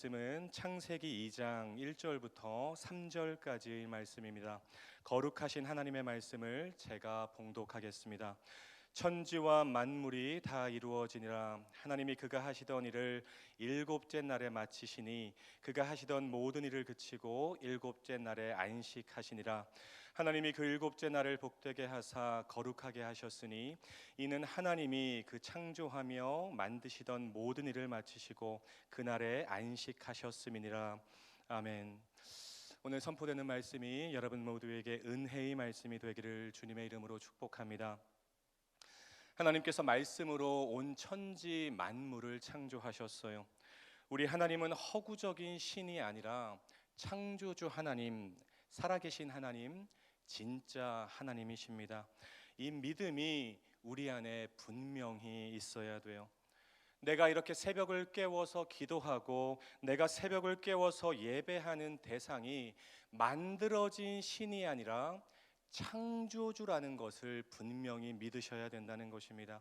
말씀은 창세기 2장 1절부터 3절까지의 말씀입니다. 거룩하신 하나님의 말씀을 제가 봉독하겠습니다. 천지와 만물이 다 이루어지니라 하나님이 그가 하시던 일을 일곱째 날에 마치시니 그가 하시던 모든 일을 그치고 일곱째 날에 안식하시니라 하나님이 그 일곱째 날을 복되게 하사 거룩하게 하셨으니 이는 하나님이 그 창조하며 만드시던 모든 일을 마치시고 그날에 안식하셨음이니라 아멘. 오늘 선포되는 말씀이 여러분 모두에게 은혜의 말씀이 되기를 주님의 이름으로 축복합니다. 하나님께서 말씀으로 온 천지 만물을 창조하셨어요. 우리 하나님은 허구적인 신이 아니라 창조주 하나님, 살아계신 하나님, 진짜 하나님이십니다. 이 믿음이 우리 안에 분명히 있어야 돼요. 내가 이렇게 새벽을 깨워서 기도하고 내가 새벽을 깨워서 예배하는 대상이 만들어진 신이 아니라 창조주라는 것을 분명히 믿으셔야 된다는 것입니다.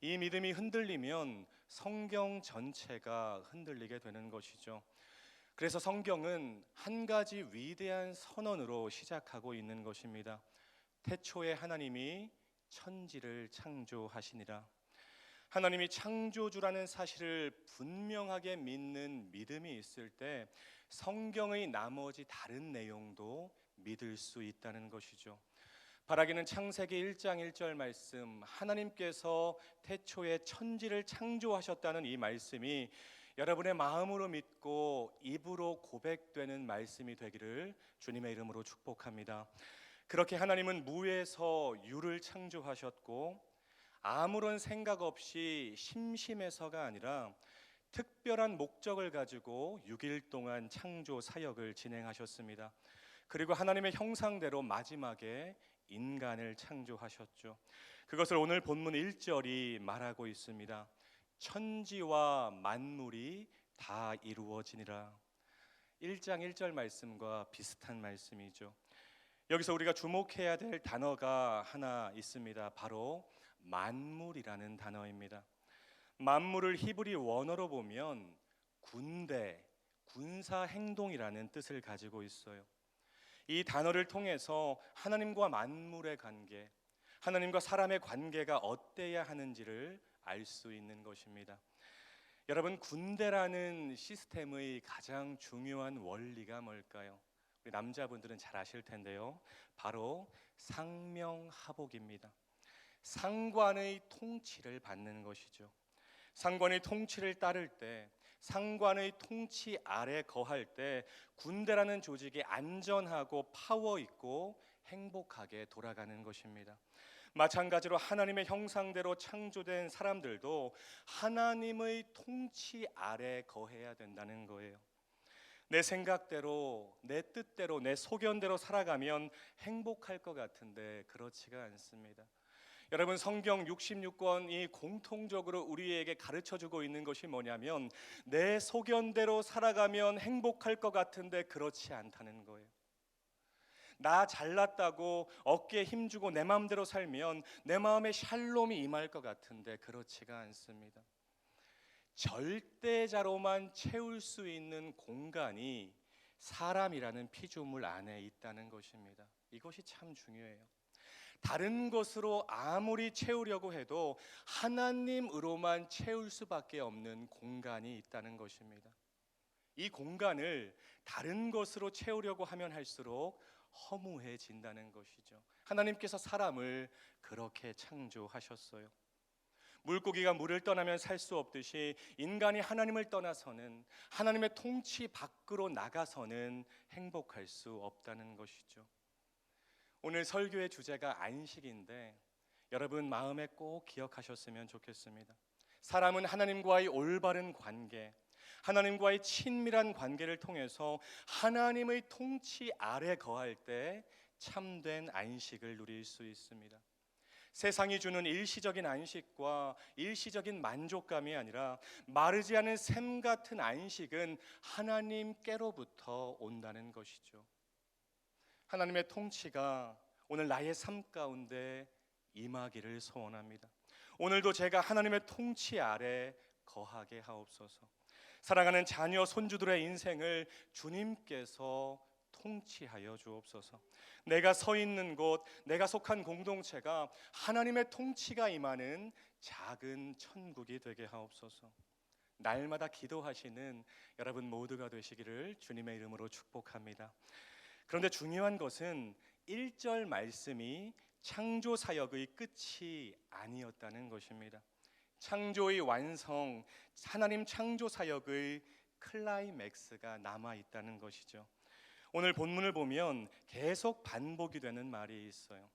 이 믿음이 흔들리면 성경 전체가 흔들리게 되는 것이죠. 그래서 성경은 한 가지 위대한 선언으로 시작하고 있는 것입니다. 태초에 하나님이 천지를 창조하시니라. 하나님이 창조주라는 사실을 분명하게 믿는 믿음이 있을 때 성경의 나머지 다른 내용도 믿을 수 있다는 것이죠. 바라기는 창세기 1장 1절 말씀 하나님께서 태초에 천지를 창조하셨다는 이 말씀이 여러분의 마음으로 믿고 입으로 고백되는 말씀이 되기를 주님의 이름으로 축복합니다. 그렇게 하나님은 무에서 유를 창조하셨고 아무런 생각 없이 심심해서가 아니라 특별한 목적을 가지고 6일 동안 창조 사역을 진행하셨습니다. 그리고 하나님의 형상대로 마지막에 인간을 창조하셨죠. 그것을 오늘 본문 1절이 말하고 있습니다. 천지와 만물이 다 이루어지니라. 1장 1절 말씀과 비슷한 말씀이죠. 여기서 우리가 주목해야 될 단어가 하나 있습니다. 바로 만물이라는 단어입니다. 만물을 히브리 원어로 보면 군대, 군사 행동이라는 뜻을 가지고 있어요. 이 단어를 통해서 하나님과 만물의 관계, 하나님과 사람의 관계가 어때야 하는지를 알 수 있는 것입니다. 여러분 군대라는 시스템의 가장 중요한 원리가 뭘까요? 우리 남자분들은 잘 아실 텐데요. 바로 상명하복입니다. 상관의 통치를 받는 것이죠. 상관의 통치를 따를 때 상관의 통치 아래 거할 때 군대라는 조직이 안전하고 파워 있고 행복하게 돌아가는 것입니다. 마찬가지로 하나님의 형상대로 창조된 사람들도 하나님의 통치 아래 거해야 된다는 거예요. 내 생각대로, 내 뜻대로, 내 소견대로 살아가면 행복할 것 같은데 그렇지가 않습니다. 여러분 성경 66권이 공통적으로 우리에게 가르쳐 주고 있는 것이 뭐냐면 내 소견대로 살아가면 행복할 것 같은데 그렇지 않다는 거예요. 나 잘났다고 어깨에 힘주고 내 마음대로 살면 내 마음에 샬롬이 임할 것 같은데 그렇지가 않습니다. 절대자로만 채울 수 있는 공간이 사람이라는 피조물 안에 있다는 것입니다. 이것이 참 중요해요. 다른 것으로 아무리 채우려고 해도 하나님으로만 채울 수밖에 없는 공간이 있다는 것입니다. 이 공간을 다른 것으로 채우려고 하면 할수록 허무해진다는 것이죠. 하나님께서 사람을 그렇게 창조하셨어요. 물고기가 물을 떠나면 살 수 없듯이 인간이 하나님을 떠나서는 하나님의 통치 밖으로 나가서는 행복할 수 없다는 것이죠. 오늘 설교의 주제가 안식인데 여러분 마음에 꼭 기억하셨으면 좋겠습니다. 사람은 하나님과의 올바른 관계, 하나님과의 친밀한 관계를 통해서 하나님의 통치 아래 거할 때 참된 안식을 누릴 수 있습니다. 세상이 주는 일시적인 안식과 일시적인 만족감이 아니라 마르지 않은 샘 같은 안식은 하나님께로부터 온다는 것이죠. 하나님의 통치가 오늘 나의 삶 가운데 임하기를 소원합니다. 오늘도 제가 하나님의 통치 아래 거하게 하옵소서. 사랑하는 자녀 손주들의 인생을 주님께서 통치하여 주옵소서. 내가 서 있는 곳, 내가 속한 공동체가 하나님의 통치가 임하는 작은 천국이 되게 하옵소서. 날마다 기도하시는 여러분 모두가 되시기를 주님의 이름으로 축복합니다. 그런데 중요한 것은 1절 말씀이 창조 사역의 끝이 아니었다는 것입니다. 창조의 완성, 하나님 창조 사역의 클라이맥스가 남아 있다는 것이죠. 오늘 본문을 보면 계속 반복이 되는 말이 있어요.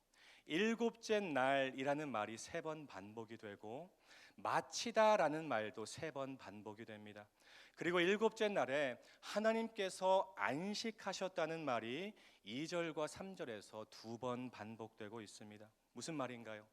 일곱째 날이라는 말이 세 번 반복이 되고 마치다라는 말도 세 번 반복이 됩니다. 그리고 일곱째 날에 하나님께서 안식하셨다는 말이 2절과 3절에서 두 번 반복되고 있습니다. 무슨 말인가요?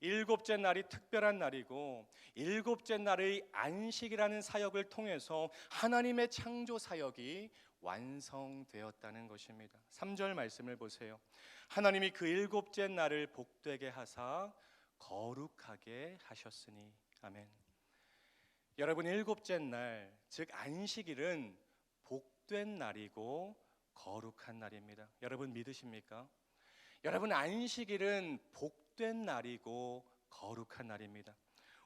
일곱째 날이 특별한 날이고 일곱째 날의 안식이라는 사역을 통해서 하나님의 창조 사역이 완성되었다는 것입니다. 3절 말씀을 보세요. 하나님이 그 일곱째 날을 복되게 하사 거룩하게 하셨으니 아멘. 여러분 일곱째 날, 즉 안식일은 복된 날이고 거룩한 날입니다. 여러분 믿으십니까? 여러분 안식일은 복 된 날이고 거룩한 날입니다.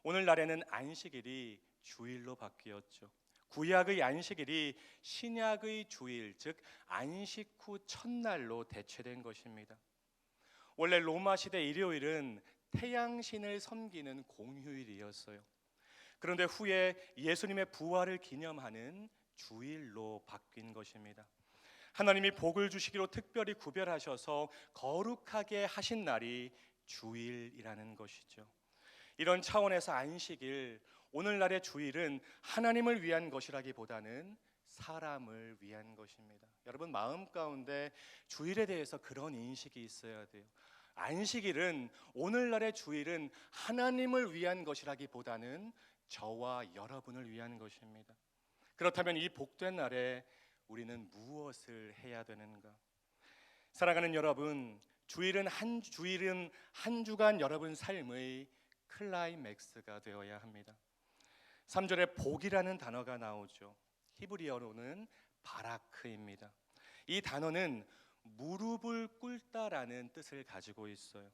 오늘날에는 안식일이 주일로 바뀌었죠. 구약의 안식일이 신약의 주일, 즉 안식 후 첫날로 대체된 것입니다. 원래 로마 시대 일요일은 태양신을 섬기는 공휴일이었어요. 그런데 후에 예수님의 부활을 기념하는 주일로 바뀐 것입니다. 하나님이 복을 주시기로 특별히 구별하셔서 거룩하게 하신 날이 주일이라는 것이죠. 이런 차원에서 안식일, 오늘날의 주일은 하나님을 위한 것이라기보다는 사람을 위한 것입니다. 여러분 마음 가운데 주일에 대해서 그런 인식이 있어야 돼요. 안식일은 오늘날의 주일은 하나님을 위한 것이라기보다는 저와 여러분을 위한 것입니다. 그렇다면 이 복된 날에 우리는 무엇을 해야 되는가? 사랑하는 여러분, 주일은 한 주일은 한 주간 여러분 삶의 클라이맥스가 되어야 합니다. 3절에 복이라는 단어가 나오죠. 히브리어로는 바라크입니다. 이 단어는 무릎을 꿇다라는 뜻을 가지고 있어요.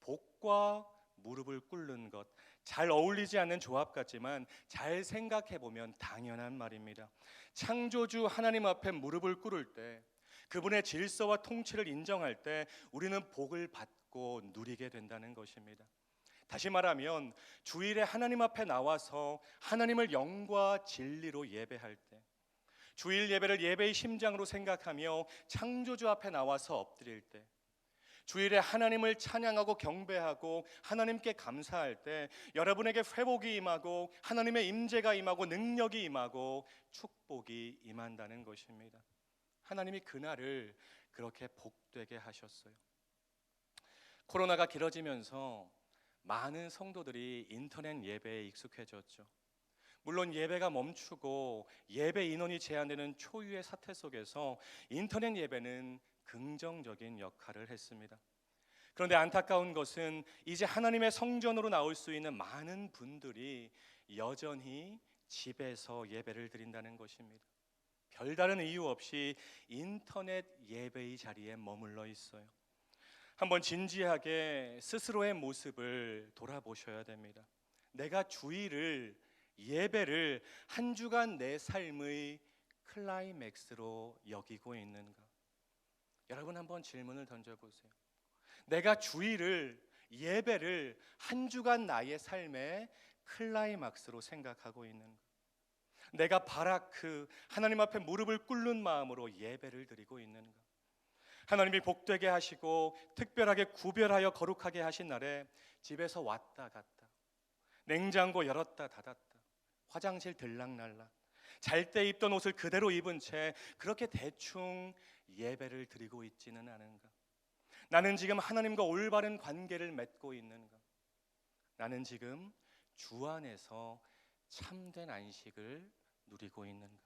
복과 무릎을 꿇는 것 잘 어울리지 않는 조합 같지만 잘 생각해 보면 당연한 말입니다. 창조주 하나님 앞에 무릎을 꿇을 때 그분의 질서와 통치를 인정할 때 우리는 복을 받고 누리게 된다는 것입니다. 다시 말하면 주일에 하나님 앞에 나와서 하나님을 영과 진리로 예배할 때 주일 예배를 예배의 심장으로 생각하며 창조주 앞에 나와서 엎드릴 때 주일에 하나님을 찬양하고 경배하고 하나님께 감사할 때 여러분에게 회복이 임하고 하나님의 임재가 임하고 능력이 임하고 축복이 임한다는 것입니다. 하나님이 그날을 그렇게 복되게 하셨어요. 코로나가 길어지면서 많은 성도들이 인터넷 예배에 익숙해졌죠. 물론 예배가 멈추고 예배 인원이 제한되는 초유의 사태 속에서 인터넷 예배는 긍정적인 역할을 했습니다. 그런데 안타까운 것은 이제 하나님의 성전으로 나올 수 있는 많은 분들이 여전히 집에서 예배를 드린다는 것입니다. 별다른 이유 없이 인터넷 예배의 자리에 머물러 있어요. 한번 진지하게 스스로의 모습을 돌아보셔야 됩니다. 내가 주일을 예배를 한 주간 내 삶의 클라이맥스로 여기고 있는가? 여러분 한번 질문을 던져 보세요. 내가 주일을 예배를 한 주간 나의 삶의 클라이막스로 생각하고 있는가? 내가 바라크 하나님 앞에 무릎을 꿇는 마음으로 예배를 드리고 있는가? 하나님이 복되게 하시고 특별하게 구별하여 거룩하게 하신 날에 집에서 왔다 갔다 냉장고 열었다 닫았다 화장실 들락날락 잘 때 입던 옷을 그대로 입은 채 그렇게 대충 예배를 드리고 있지는 않은가? 나는 지금 하나님과 올바른 관계를 맺고 있는가? 나는 지금 주 안에서 참된 안식을 누리고 있는가?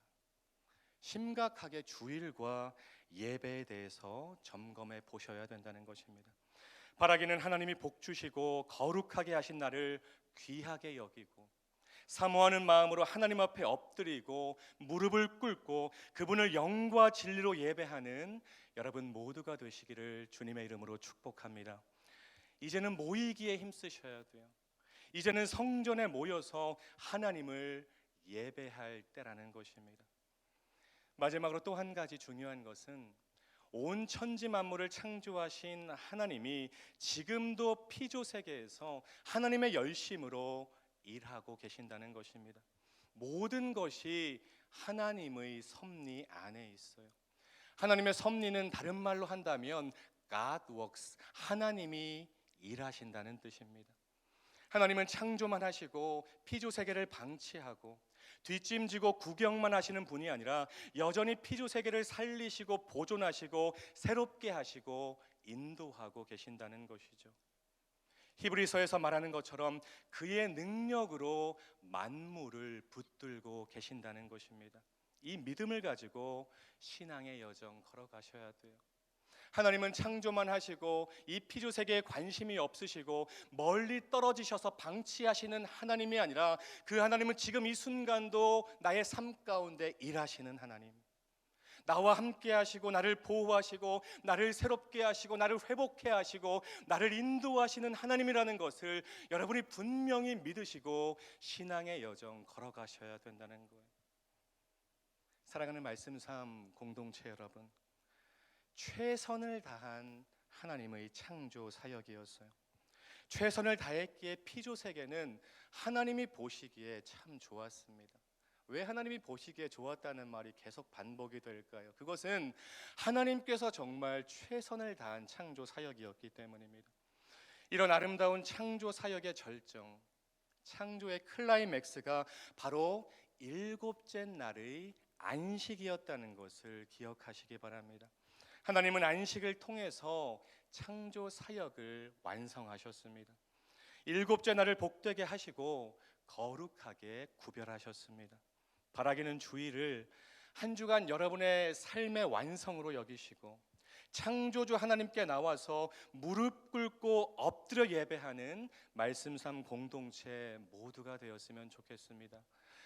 심각하게 주일과 예배에 대해서 점검해 보셔야 된다는 것입니다. 바라기는 하나님이 복 주시고 거룩하게 하신 날을 귀하게 여기고 사모하는 마음으로 하나님 앞에 엎드리고 무릎을 꿇고 그분을 영과 진리로 예배하는 여러분 모두가 되시기를 주님의 이름으로 축복합니다. 이제는 모이기에 힘쓰셔야 돼요. 이제는 성전에 모여서 하나님을 예배할 때라는 것입니다. 마지막으로 또 한 가지 중요한 것은 온 천지 만물을 창조하신 하나님이 지금도 피조 세계에서 하나님의 열심으로 일하고 계신다는 것입니다. 모든 것이 하나님의 섭리 안에 있어요. 하나님의 섭리는 다른 말로 한다면 God works 하나님이 일하신다는 뜻입니다. 하나님은 창조만 하시고 피조 세계를 방치하고 뒷짐지고 구경만 하시는 분이 아니라 여전히 피조 세계를 살리시고 보존하시고 새롭게 하시고 인도하고 계신다는 것이죠. 히브리서에서 말하는 것처럼 그의 능력으로 만물을 붙들고 계신다는 것입니다. 이 믿음을 가지고 신앙의 여정 걸어가셔야 돼요. 하나님은 창조만 하시고 이 피조 세계에 관심이 없으시고 멀리 떨어지셔서 방치하시는 하나님이 아니라 그 하나님은 지금 이 순간도 나의 삶 가운데 일하시는 하나님. 나와 함께 하시고 나를 보호하시고 나를 새롭게 하시고 나를 회복해 하시고 나를 인도하시는 하나님이라는 것을 여러분이 분명히 믿으시고 신앙의 여정 걸어가셔야 된다는 거예요. 사랑하는 말씀 삶 공동체 여러분. 최선을 다한 하나님의 창조 사역이었어요. 최선을 다했기에 피조 세계는 하나님이 보시기에 참 좋았습니다. 왜 하나님이 보시기에 좋았다는 말이 계속 반복이 될까요? 그것은 하나님께서 정말 최선을 다한 창조 사역이었기 때문입니다. 이런 아름다운 창조 사역의 절정, 창조의 클라이맥스가 바로 일곱째 날의 안식이었다는 것을 기억하시기 바랍니다. 하나님은 안식을 통해서 창조 사역을 완성하셨습니다. 일곱째 날을 복되게 하시고 거룩하게 구별하셨습니다. 바라기는 주의를 한 주간 여러분의 삶의 완성으로 여기시고 창조주 하나님께 나와서 무릎 꿇고 엎드려 예배하는 말씀 삼 공동체 모두가 되었으면 좋겠습니다.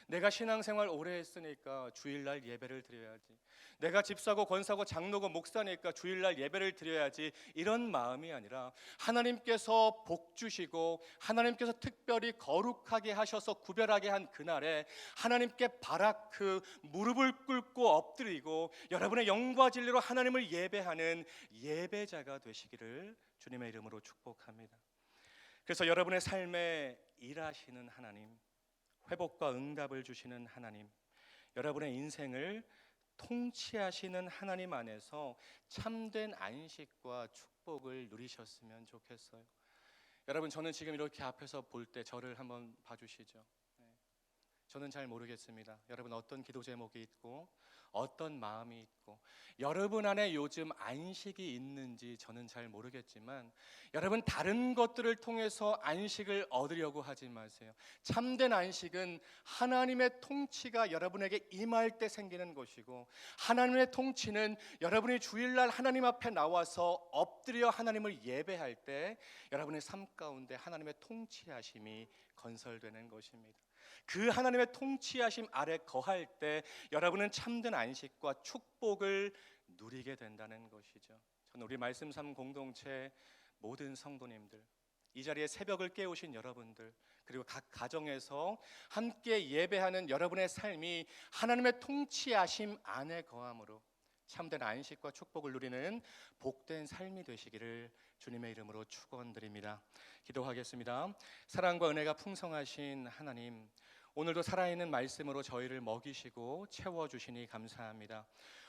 내가 신앙생활 오래 했으니까 주일날 예배를 드려야지. 내가 집사고 권사고 장로고 목사니까 주일날 예배를 드려야지. 이런 마음이 아니라 하나님께서 복 주시고 하나님께서 특별히 거룩하게 하셔서 구별하게 한 그날에 하나님께 바라크 무릎을 꿇고 엎드리고 여러분의 영과 진리로 하나님을 예배하는 예배자가 되시기를 주님의 이름으로 축복합니다. 그래서 여러분의 삶에 일하시는 하나님 회복과 응답을 주시는 하나님, 여러분의 인생을 통치하시는 하나님 안에서 참된 안식과 축복을 누리셨으면 좋겠어요. 여러분 저는 지금 이렇게 앞에서 볼 때 저를 한번 봐주시죠. 네. 저는 잘 모르겠습니다. 여러분 어떤 기도 제목이 있고 어떤 마음이 있고 여러분 안에 요즘 안식이 있는지 저는 잘 모르겠지만 여러분 다른 것들을 통해서 안식을 얻으려고 하지 마세요. 참된 안식은 하나님의 통치가 여러분에게 임할 때 생기는 것이고 하나님의 통치는 여러분이 주일날 하나님 앞에 나와서 엎드려 하나님을 예배할 때 여러분의 삶 가운데 하나님의 통치하심이 건설되는 것입니다. 그 하나님의 통치하심 아래 거할 때 여러분은 참된 안식과 축복을 누리게 된다는 것이죠. 저는 우리 말씀 삼 공동체 모든 성도님들 이 자리에 새벽을 깨우신 여러분들 그리고 각 가정에서 함께 예배하는 여러분의 삶이 하나님의 통치하심 안에 거함으로 참된 안식과 축복을 누리는 복된 삶이 되시기를 주님의 이름으로 축원드립니다. 기도하겠습니다. 사랑과 은혜가 풍성하신 하나님 오늘도 살아있는 말씀으로 저희를 먹이시고 채워주시니 감사합니다.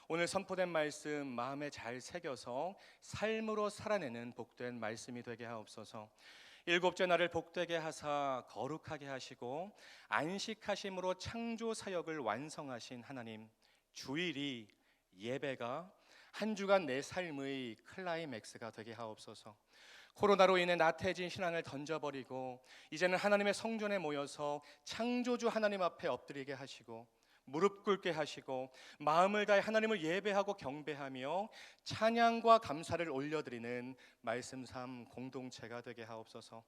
오늘 선포된 말씀 마음에 잘 새겨서 삶으로 살아내는 복된 말씀이 되게 하옵소서. 일곱째 날을 복되게 하사 거룩하게 하시고 안식하심으로 창조 사역을 완성하신 하나님 주일이 예배가 한 주간 내 삶의 클라이맥스가 되게 하옵소서. 코로나로 인해 나태해진 신앙을 던져버리고 이제는 하나님의 성전에 모여서 창조주 하나님 앞에 엎드리게 하시고 무릎 꿇게 하시고 마음을 다해 하나님을 예배하고 경배하며 찬양과 감사를 올려드리는 말씀 삶 공동체가 되게 하옵소서.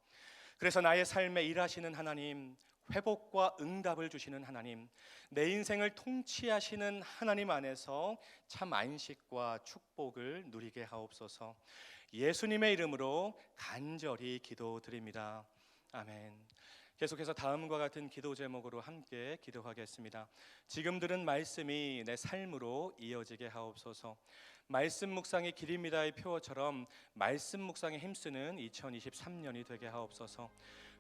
그래서 나의 삶에 일하시는 하나님, 회복과 응답을 주시는 하나님, 내 인생을 통치하시는 하나님 안에서 참 안식과 축복을 누리게 하옵소서. 예수님의 이름으로 간절히 기도드립니다. 아멘. 계속해서 다음과 같은 기도 제목으로 함께 기도하겠습니다. 지금 들은 말씀이 내 삶으로 이어지게 하옵소서. 말씀 묵상의 길입니다의 표어처럼 말씀 묵상에 힘쓰는 2023년이 되게 하옵소서.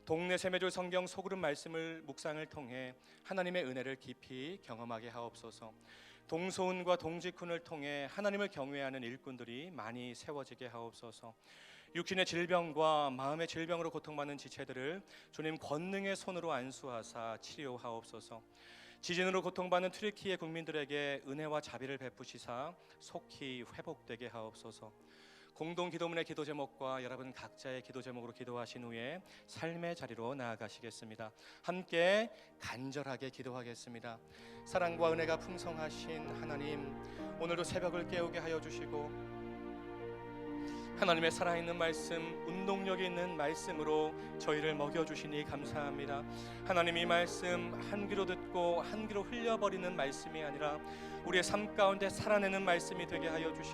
동네 세메줄 성경 소그룹 말씀을 묵상을 통해 하나님의 은혜를 깊이 경험하게 하옵소서. 동소은과 동지쿤을 통해 하나님을 경외하는 일꾼들이 많이 세워지게 하옵소서. 육신의 질병과 마음의 질병으로 고통받는 지체들을 주님 권능의 손으로 안수하사 치료하옵소서. 지진으로 고통받는 트리키의 국민들에게 은혜와 자비를 베푸시사 속히 회복되게 하옵소서. 공동 기도문의 기도 제목과 여러분 각자의 기도 제목으로 기도하신 후에 삶의 자리로 나아가시겠습니다. 함께 간절하게 기도하겠습니다. 사랑과 은혜가 풍성하신 하나님, 오늘도 새벽을 깨우게 하여 주시고 하나님의 살아있는 말씀, 운동력 있는 말씀으로 저희를 먹여주시니 감사합니다. 하나님 이 말씀 한 귀로 듣고 한 귀로 흘려버리는 말씀이 아니라 우리의 삶 가운데 살아내는 말씀이 되게 하여 주시고